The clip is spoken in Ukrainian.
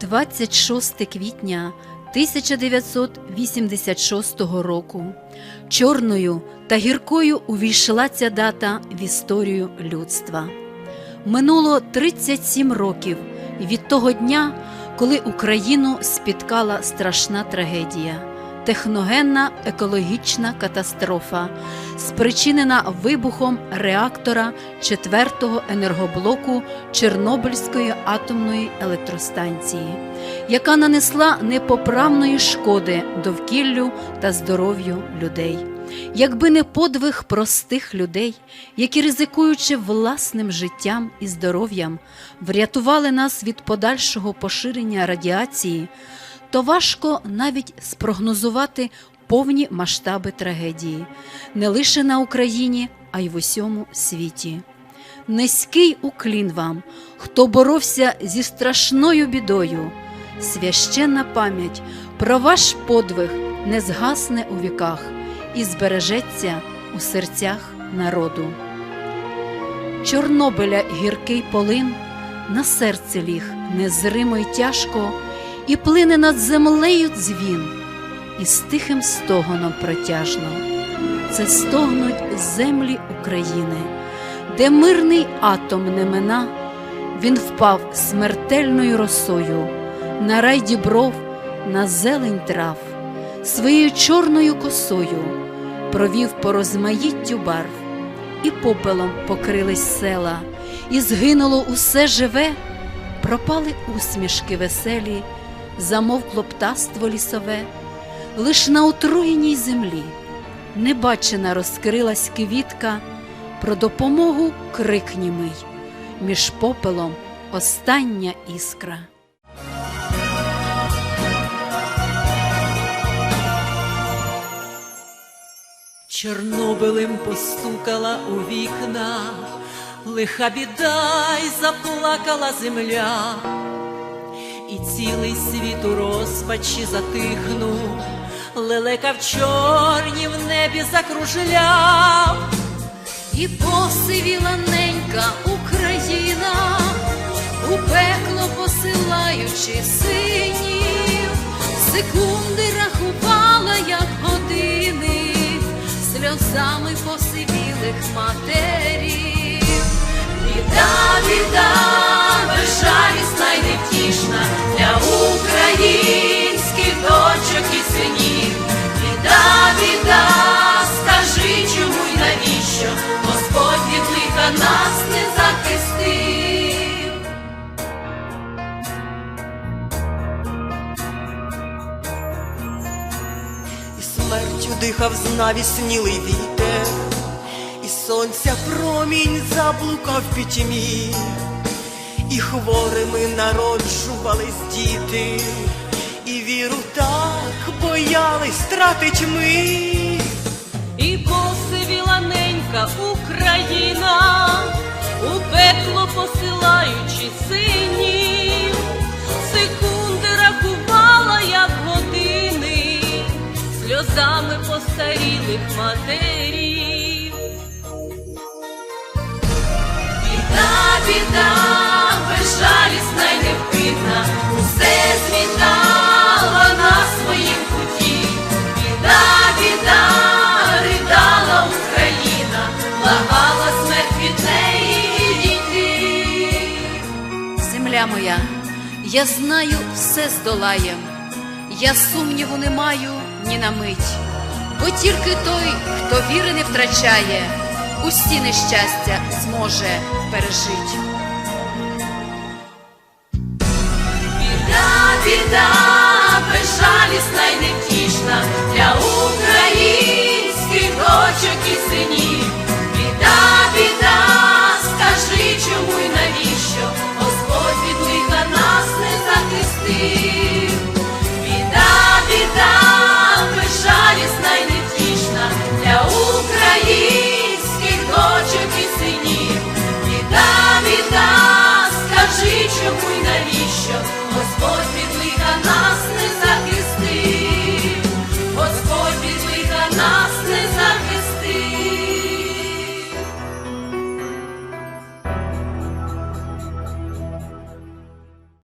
26 квітня 1986 року чорною та гіркою увійшла ця дата в історію людства. Минуло 37 років від того дня, коли Україну спіткала страшна трагедія, техногенна екологічна катастрофа, спричинена вибухом реактора 4-го енергоблоку Чорнобильської атомної електростанції, яка нанесла непоправної шкоди довкіллю та здоров'ю людей. Якби не подвиг простих людей, які, ризикуючи власним життям і здоров'ям, врятували нас від подальшого поширення радіації, то важко навіть спрогнозувати повні масштаби трагедії не лише на Україні, а й в усьому світі. Низький уклін вам, хто боровся зі страшною бідою, священна пам'ять про ваш подвиг не згасне у віках і збережеться у серцях народу. Чорнобиля гіркий полин на серце ліг незримо й тяжко, і плине над землею дзвін, і з тихим стогоном протяжно. Це стогнуть землі України, де мирний атом не мина, він впав смертельною росою на рай дібров, на зелень трав, своєю чорною косою провів по розмаїттю барв, і попелом покрились села, і згинуло усе живе, пропали усмішки веселі, замовкло птаство лісове, лиш на отруєній землі небачена розкрилась квітка, про допомогу крик німий, між попелом остання іскра. Чорнобилем постукала у вікна, лиха біда й заплакала земля, і цілий світ у розпачі затихнув, лелека в чорні в небі закружляв, І посивіла ненька Україна, у пекло посилаючи синів, секунди рахувала, як години, сльозами посивілих матерів. Біда, біда, безжалісна й невтішна для українських дочок і синів. Біда, біда, скажи, чому й навіщо Господь від лиха нас не захистив. І смертю дихав знавіснілий вітер, і сонця промінь заблукав пітьмі, і хворими народжувались діти, і віру так боялись тратить ми. І посивіла ненька Україна, у пекло посилаючи синів, секунди рахувала, як години, сльозами постарілих матерів. Біда, біда, Україна, смерть від неї дійти. Земля моя, я знаю, все здолаєм, я сумніву не маю ні на мить, бо тільки той, хто віри не втрачає, усі нещастя зможе пережить.